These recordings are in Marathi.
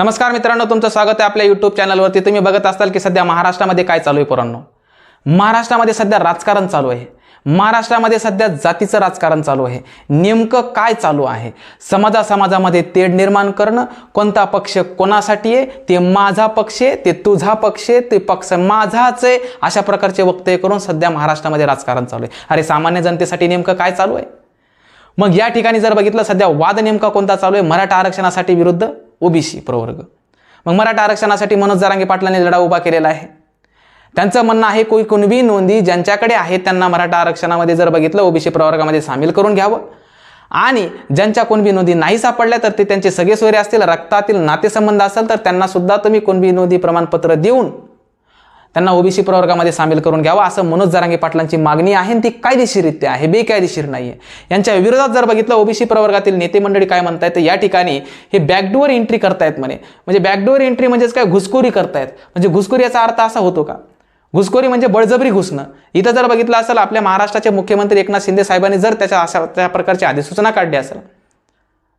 नमस्कार मित्रांनो तुमचं स्वागत आहे आपल्या यूट्यूब चॅनलवरती तुम्ही बघत असाल की सध्या महाराष्ट्रामध्ये काय चालू आहे पोरांनो? महाराष्ट्रामध्ये सध्या राजकारण चालू आहे. महाराष्ट्रामध्ये सध्या जातीचं राजकारण चालू आहे. नेमकं काय चालू आहे? समाजा समाजामध्ये तेढ निर्माण करणं कोणता पक्ष कोणासाठी आहे? ते माझा पक्ष आहे ते तुझा पक्ष आहे ते पक्ष माझाच आहे अशा प्रकारचे वक्तव्य करून सध्या महाराष्ट्रामध्ये राजकारण चालू आहे. अरे सामान्य जनतेसाठी नेमकं काय चालू आहे? मग या ठिकाणी जर बघितलं सध्या वाद नेमका कोणता चालू आहे? मराठा आरक्षणासाठी विरुद्ध? ओबीसी प्रवर्ग. मग मराठा आरक्षणासाठी मनोज जरांगे पाटलांनी लढा उभा केलेला आहे. त्यांचं म्हणणं आहे कोई कुणबी नोंदी ज्यांच्याकडे आहेत त्यांना मराठा आरक्षणामध्ये जर बघितलं ओबीसी प्रवर्गामध्ये सामील करून घ्यावं. आणि ज्यांच्या कुणबी नोंदी नाही सापडल्या तर ते त्यांचे सगळे सोयरे असतील रक्तातील नातेसंबंध असेल तर त्यांना सुद्धा तुम्ही कुणबी नोंदी प्रमाणपत्र देऊन त्यांना ओबीसी प्रवर्गामध्ये सामील करून घ्यावं असं मनोज जरांगे पाटलांची मागणी आहे आणि ती कायदेशीररित्या आहे बेकायदेशीर नाही आहे यांच्या विरोधात जर बघितलं ओबीसी प्रवर्गातील नेते मंडळी काय म्हणतायत तर या ठिकाणी हे बॅकडोअर एंट्री करतायत म्हणे. म्हणजे बॅकडोअर एंट्री म्हणजेच काय? घुसखोरी करतायत. म्हणजे घुसखोरी याचा अर्थ असा होतो का? घुसखोरी म्हणजे बळजबरी घुसणं. इथं जर बघितलं असेल आपल्या महाराष्ट्राचे मुख्यमंत्री एकनाथ शिंदे साहेबांनी जर त्याच्या अशा त्या प्रकारची अधिसूचना काढली असेल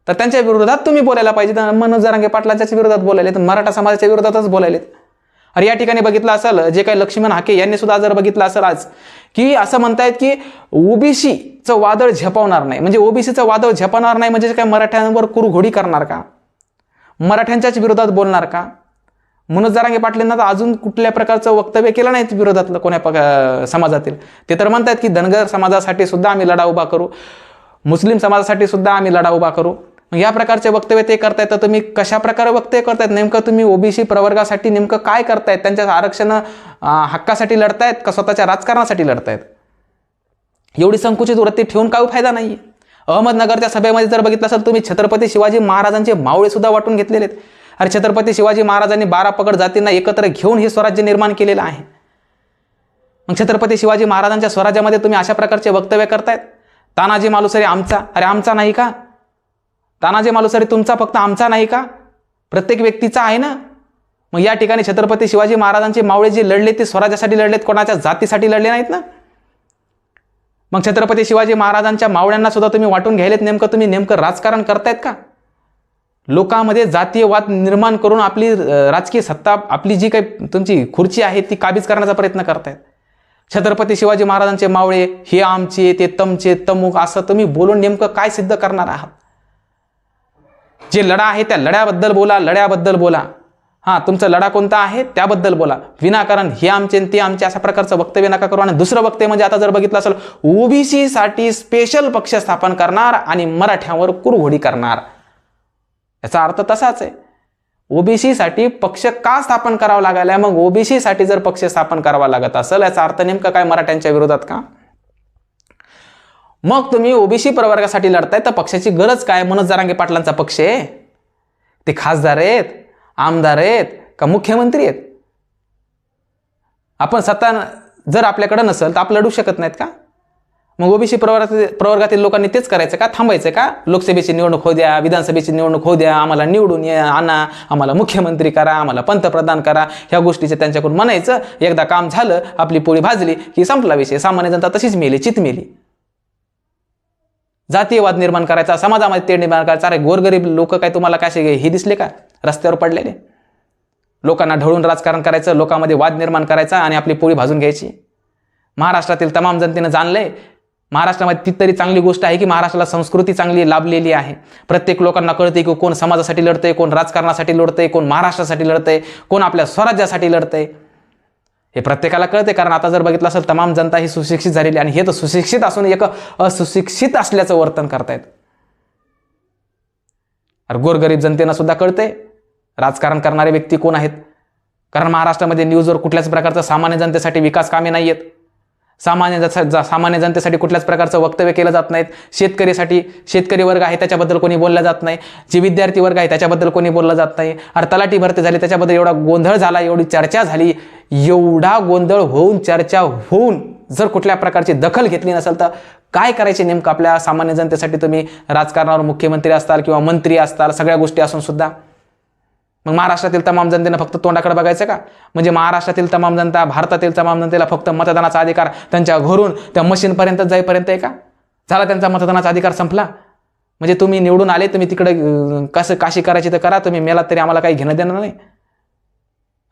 तर त्यांच्या विरोधात तुम्ही बोलायला पाहिजे. तर मनोज जरांगे पाटलांच्या विरोधात बोलायले तर मराठा समाजाच्या विरोधातच बोलायलेत. अरे या ठिकाणी बघितलं असेल जे काही लक्ष्मण हाके यांनी सुद्धा जर बघितलं असेल आज की असं म्हणतायत की ओबीसीचं वादळ झेपावणार नाही. म्हणजे ओबीसीचं वादळ झेपवणार नाही म्हणजे काय मराठ्यांवर कुरघोडी करणार का? मराठ्यांच्याच विरोधात बोलणार का? मनोज जरांगे पाटलांना तर अजून कुठल्या प्रकारचं वक्तव्य केलं नाही विरोधातलं कोण्या समाजातील. ते तर म्हणतात की धनगर समाजासाठी सुद्धा आम्ही लढा उभा करू. मुस्लिम समाजासाठी सुद्धा आम्ही लढा उभा करू. मग या प्रकारचे वक्तव्य ते करतायत तर तुम्ही कशा प्रकारे वक्तव्य करतायत? नेमकं तुम्ही ओबीसी प्रवर्गासाठी नेमकं काय करतायत? त्यांच्या आरक्षण हक्कासाठी लढतायत का स्वतःच्या राजकारणासाठी लढतायत? एवढी संकुचित वृत्ती ठेवून काय फायदा नाही अहमदनगरच्या सभेमध्ये जर बघितलं असेल तुम्ही छत्रपती शिवाजी महाराजांचे मावळेसुद्धा वाटून घेतलेले आहेत. अरे छत्रपती शिवाजी महाराजांनी बारा पगड जातींना एकत्र घेऊन हे स्वराज्य निर्माण केलेलं आहे. मग छत्रपती शिवाजी महाराजांच्या स्वराज्यामध्ये तुम्ही अशा प्रकारचे वक्तव्य करतायत? तानाजी मालुसरे आमचा. अरे आमचा नाही का? तानाजी मालुसरे तुमचा फक्त आमचा नाही का? प्रत्येक व्यक्तीचा आहे ना? मग या ठिकाणी छत्रपती शिवाजी महाराजांचे मावळे जे लढले ते स्वराज्यासाठी लढलेत कोणाच्या जातीसाठी लढले नाहीत ना? मग छत्रपती शिवाजी महाराजांच्या मावळ्यांना सुद्धा तुम्ही वाटून घ्यायलेत नेमकं तुम्ही नेमकं राजकारण करतायत का? लोकांमध्ये जातीय वाद निर्माण करून आपली राजकीय सत्ता आपली जी काही तुमची खुर्ची आहे ती काबीज करण्याचा प्रयत्न करतायत. छत्रपती शिवाजी महाराजांचे मावळे हे आमचे ते तमचे तमुक असं तुम्ही बोलून नेमकं काय सिद्ध करणार आहात? जे लढा आहे त्या लढ्याबद्दल बोला लढ्याबद्दल बोला. हां तुमचा लढा कोणता आहे त्याबद्दल बोला. विनाकारण हे आमचे ते आमचे अशा प्रकारचं वक्तव्य नका करू. आणि दुसरं वक्तव्य म्हणजे आता जर बघितलं असेल ओबीसीसाठी स्पेशल पक्ष स्थापन करणार आणि मराठ्यावर कुरघोडी करणार. याचा अर्थ तसाच आहे. ओबीसीसाठी पक्ष का स्थापन करावा लागायला? मग ओबीसीसाठी जर पक्ष स्थापन करावा लागत असेल याचा अर्थ नेमका काय मराठ्यांच्या विरोधात का? मग तुम्ही ओबीसी प्रवर्गासाठी लढताय तर पक्षाची गरज काय? मनोज जरांगे पाटलांचा पक्ष आहे. ते खासदार आहेत आमदार आहेत का मुख्यमंत्री आहेत? आपण सत्ता जर आपल्याकडं नसेल तर आपण लढू शकत नाहीत का? मग ओबीसी प्रवर्गातील प्रवर्गातील लोकांनी तेच करायचं का? थांबायचं का? लोकसभेची निवडणूक होऊ द्या विधानसभेची निवडणूक होऊ द्या आम्हाला निवडून या आणा आम्हाला मुख्यमंत्री करा आम्हाला पंतप्रधान करा. ह्या गोष्टीचं त्यांच्याकडून म्हणायचं. एकदा काम झालं आपली पोळी भाजली की संपला विषय. सामान्य जनता तशीच मेली चित मेली. जातीयवाद निर्माण करायचा समाजामध्ये ते निर्माण करायचा. अरे गोरगरीब लोक काय तुम्हाला काय हे दिसले का? रस्त्यावर पडलेले. लोकांना ढळून राजकारण करायचं लोकांमध्ये वाद निर्माण करायचा आणि आपली पोळी भाजून घ्यायची. महाराष्ट्रातील तमाम जनतेनं जाणलंय महाराष्ट्रामध्ये ती तरी चांगली गोष्ट आहे की महाराष्ट्राला संस्कृती चांगली लाभलेली आहे. प्रत्येक लोकांना कळते की कोण समाजासाठी लढतंय कोण राजकारणासाठी लढतंय कोण महाराष्ट्रासाठी लढतंय कोण आपल्या स्वराज्यासाठी लढतंय. हे प्रत्येकाला कळते कारण आता जर बघितलं असेल तमाम जनता ही सुशिक्षित झालेली आणि हे तर सुशिक्षित असून एक असुशिक्षित असल्याचं वर्तन करतायत. अरे गोरगरीब जनतेनं सुद्धा कळते राजकारण करणारे व्यक्ती कोण आहेत? कारण महाराष्ट्रामध्ये न्यूजवर कुठल्याच प्रकारचं सामान्य जनतेसाठी विकास कामे नाही आहेत सामान्य जसा- जा- सामान्य जनतेसाठी कुठल्याच प्रकारचं वक्तव्य केलं जात नाहीत. शेतकरीसाठी शेतकरी वर्ग आहे त्याच्याबद्दल कोणी बोललं जात नाही. जे विद्यार्थी वर्ग आहे त्याच्याबद्दल कोणी बोललं जात नाही. अरे तलाठी भरती झाली त्याच्याबद्दल एवढा गोंधळ झाला एवढी चर्चा झाली एवढा गोंधळ होऊन चर्चा होऊन जर कुठल्या प्रकारची दखल घेतली नसेल तर काय करायचे नेमकं आपल्या सामान्य जनतेसाठी? तुम्ही राजकारणावर मुख्यमंत्री असताल किंवा मंत्री असताल सगळ्या गोष्टी असून सुद्धा. मग महाराष्ट्रातील तमाम जनतेनं फक्त तोंडाकडे बघायचं का? म्हणजे महाराष्ट्रातील तमाम जनता भारतातील तमाम जनतेला फक्त मतदानाचा अधिकार त्यांच्या घरून त्या मशीनपर्यंत जाईपर्यंत आहे का? झाला त्यांचा मतदानाचा अधिकार संपला? म्हणजे तुम्ही निवडून आले तुम्ही तिकडे कसं काशी करायची तर करा तुम्ही मेला तरी आम्हाला काही घेणं देणार नाही.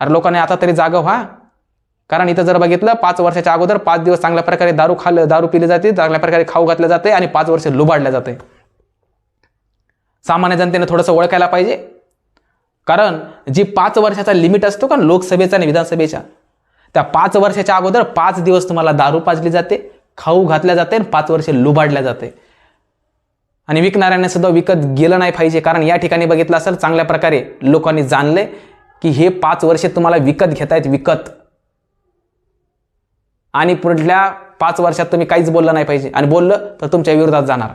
अरे लोकांनी आता तरी जागं व्हा. कारण इथं जर बघितलं पाच वर्षाच्या अगोदर पाच दिवस चांगल्या प्रकारे दारू खाल्लं दारू पिली जाते चांगल्या प्रकारे खाऊ घातलं जाते आणि पाच वर्ष लुबाडलं जाते सामान्य जनतेने थोडंसं ओळखायला पाहिजे. कारण जी पाच वर्षाचा लिमिट असतो का लोकसभेचा आणि विधानसभेच्या त्या पाच वर्षाच्या अगोदर पाच दिवस तुम्हाला दारू पाजली जाते खाऊ घातल्या जाते आणि पाच वर्षे लुबाडल्या जाते. आणि विकणाऱ्याने सुद्धा विकत गेलं नाही पाहिजे कारण या ठिकाणी बघितलं असेल चांगल्या प्रकारे लोकांनी जाणले की हे पाच वर्षे तुम्हाला विकत घेतायत विकत. आणि पुढल्या पाच वर्षात तुम्ही काहीच बोललं नाही पाहिजे. आणि बोललं तर तुमच्या विरोधात जाणार.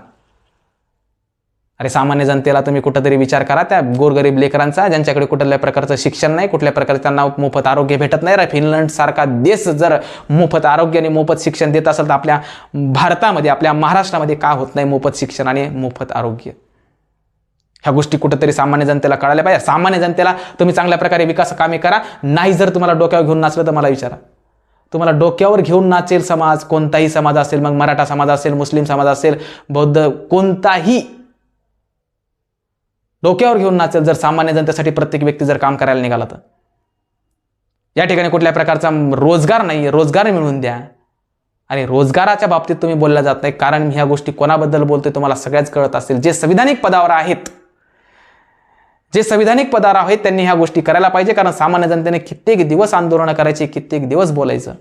अरे सामान्य जनतेला तुम्ही कुठंतरी विचार करा त्या गोरगरीब लेकरांचा ज्यांच्याकडे कुठल्या प्रकारचं शिक्षण नाही कुठल्या प्रकारचं त्यांना मोफत आरोग्य भेटत नाही. रा फिनलंड सारखा देश जर मोफत आरोग्य आणि मोफत शिक्षण देत असेल तर आपल्या भारतामध्ये आपल्या महाराष्ट्रामध्ये का होत नाही मोफत शिक्षण आणि मोफत आरोग्य? ह्या गोष्टी कुठंतरी सामान्य जनतेला कळायला पाहिजे. सामान्य जनतेला तुम्ही चांगल्या प्रकारे विकास कामे करा. नाही जर तुम्हाला डोक्यावर घेऊन नाचलं तर मला विचारा. तुम्हाला डोक्यावर घेऊन नाचेल समाज कोणताही समाज असेल मग मराठा समाज असेल मुस्लिम समाज असेल बौद्ध कोणताही डोक्यावर घेऊन नाचेल जर सामान्य जनतेसाठी प्रत्येक व्यक्ती जर काम करायला निघाला तर? या ठिकाणी कुठल्या प्रकारचा रोजगार नाही रोजगार मिळवून द्या. आणि रोजगाराच्या बाबतीत तुम्ही बोलल्या जात नाही. कारण ह्या गोष्टी कोणाबद्दल बोलतोय तुम्हाला सगळ्याच कळत असेल जे संविधानिक पदावर आहेत जे संविधानिक पदावर आहेत त्यांनी ह्या गोष्टी करायला पाहिजे. कारण सामान्य जनतेने कित्येक दिवस आंदोलनं करायची कित्येक दिवस बोलायचं.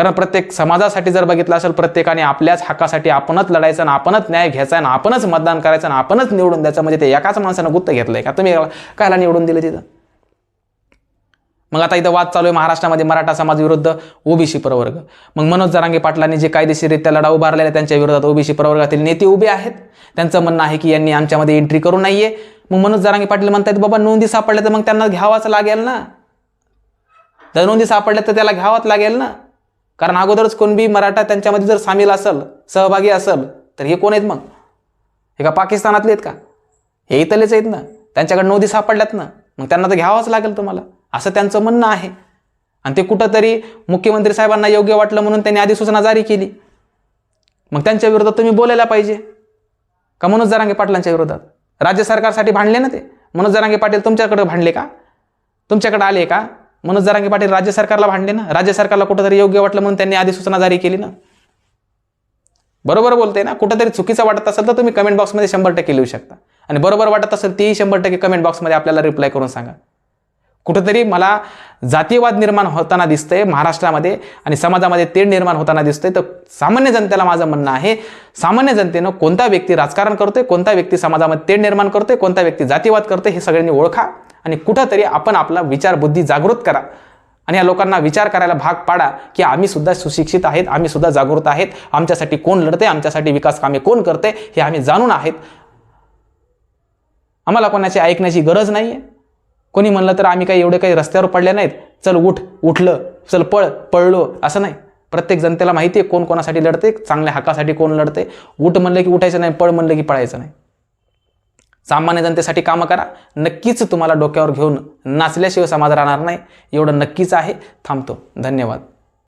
कारण प्रत्येक समाजासाठी जर बघितलं असेल प्रत्येकाने आपल्याच हक्कासाठी आपणच लढायचं आणि आपणच न्याय घ्यायचा आणि आपणच मतदान करायचं आणि आपणच निवडून द्यायचं म्हणजे ते एकाच माणसानं गुत्त घेतलंय का? तुम्ही कायला निवडून दिलं तिथं? मग आता इथं वाद चालू आहे महाराष्ट्रामध्ये मराठा समाज विरुद्ध ओबीसी प्रवर्ग. मग मनोज जरांगे पाटलांनी जे कायदेशीररित्या लढा उभारलेला आहे त्यांच्या विरोधात ओबीसी प्रवर्गातील नेते उभे आहेत. त्यांचं म्हणणं आहे की यांनी आमच्यामध्ये एंट्री करू नाहीये. मग मनोज जरांगे पाटील म्हणतात बाबा नोंदी सापडल्या तर मग त्यांना घ्यावाच लागेल ना? जर नोंदी सापडल्या तर त्याला घ्यावाच लागेल ना? कारण अगोदरच कोण बी मराठा त्यांच्यामध्ये जर सामील असेल सहभागी असेल तर हे कोण आहेत मग? हे का पाकिस्तानातले आहेत का? हे इथलेच आहेत ना? त्यांच्याकडे नोंदी सापडल्यात ना? मग त्यांना तर घ्यावंच लागेल तुम्हाला. असं त्यांचं म्हणणं आहे. आणि ते कुठंतरी मुख्यमंत्री साहेबांना योग्य वाटलं म्हणून त्यांनी अधिसूचना जारी केली. मग त्यांच्या विरोधात तुम्ही बोलायला पाहिजे. का मनोज जरांगे पाटलांच्या विरोधात? राज्य सरकारसाठी भांडले ना ते? मनोज जरांगे पाटील तुमच्याकडे भांडले का? तुमच्याकडे आले का? मनोज जरांगे पाटील राज्य सरकारला भांडले ना. राज्य सरकारला कुठंतरी योग्य वाटलं म्हणून त्यांनी अधिसूचना जारी केली ना. बरोबर बोलते ना? कुठंतरी चुकीचं वाटत असेल तर तुम्ही कमेंट बॉक्समध्ये शंभर टक्के लिहू शकता. आणि बरोबर वाटत असेल तेही शंभर टक्के कमेंट बॉक्समध्ये आपल्याला रिप्लाय करून सांगा. कुठंतरी मला जातीयवाद निर्माण होताना दिसतंय महाराष्ट्रामध्ये आणि समाजामध्ये तेढ निर्माण होताना दिसतंय. तर सामान्य जनतेला माझं म्हणणं आहे सामान्य जनतेनं कोणता व्यक्ती राजकारण करतोय कोणता व्यक्ती समाजामध्ये तेढ निर्माण करतोय कोणता व्यक्ती जातीवाद करतोय हे सगळ्यांनी ओळखा. आणि कुठंतरी आपण आपला विचार बुद्धी जागृत करा. आणि या लोकांना विचार करायला भाग पाडा की आम्ही सुद्धा सुशिक्षित आहेत आम्ही सुद्धा जागृत आहेत. आमच्यासाठी कोण लढते आमच्यासाठी विकास कामे कोण करते हे आम्ही जाणून आहेत. आम्हाला कोणाची ऐकण्याची गरज नाही आहे कोणी म्हणलं तर आम्ही काही एवढे काही रस्त्यावर पडले नाहीत. चल उठ उठलं चल पळ पळलो असं नाही. प्रत्येक जनतेला माहिती आहे कोण कोणासाठी लढते चांगल्या हक्कासाठी कोण लढते उठ म्हणलं की उठायचं नाही पळ म्हणलं की पळायचं नाही. सामान्य जनतेसाठी कामं करा. नक्कीच तुम्हाला डोक्यावर घेऊन नाचल्याशिवाय समाज राहणार नाही. एवढं नक्कीच आहे. थांबतो. धन्यवाद.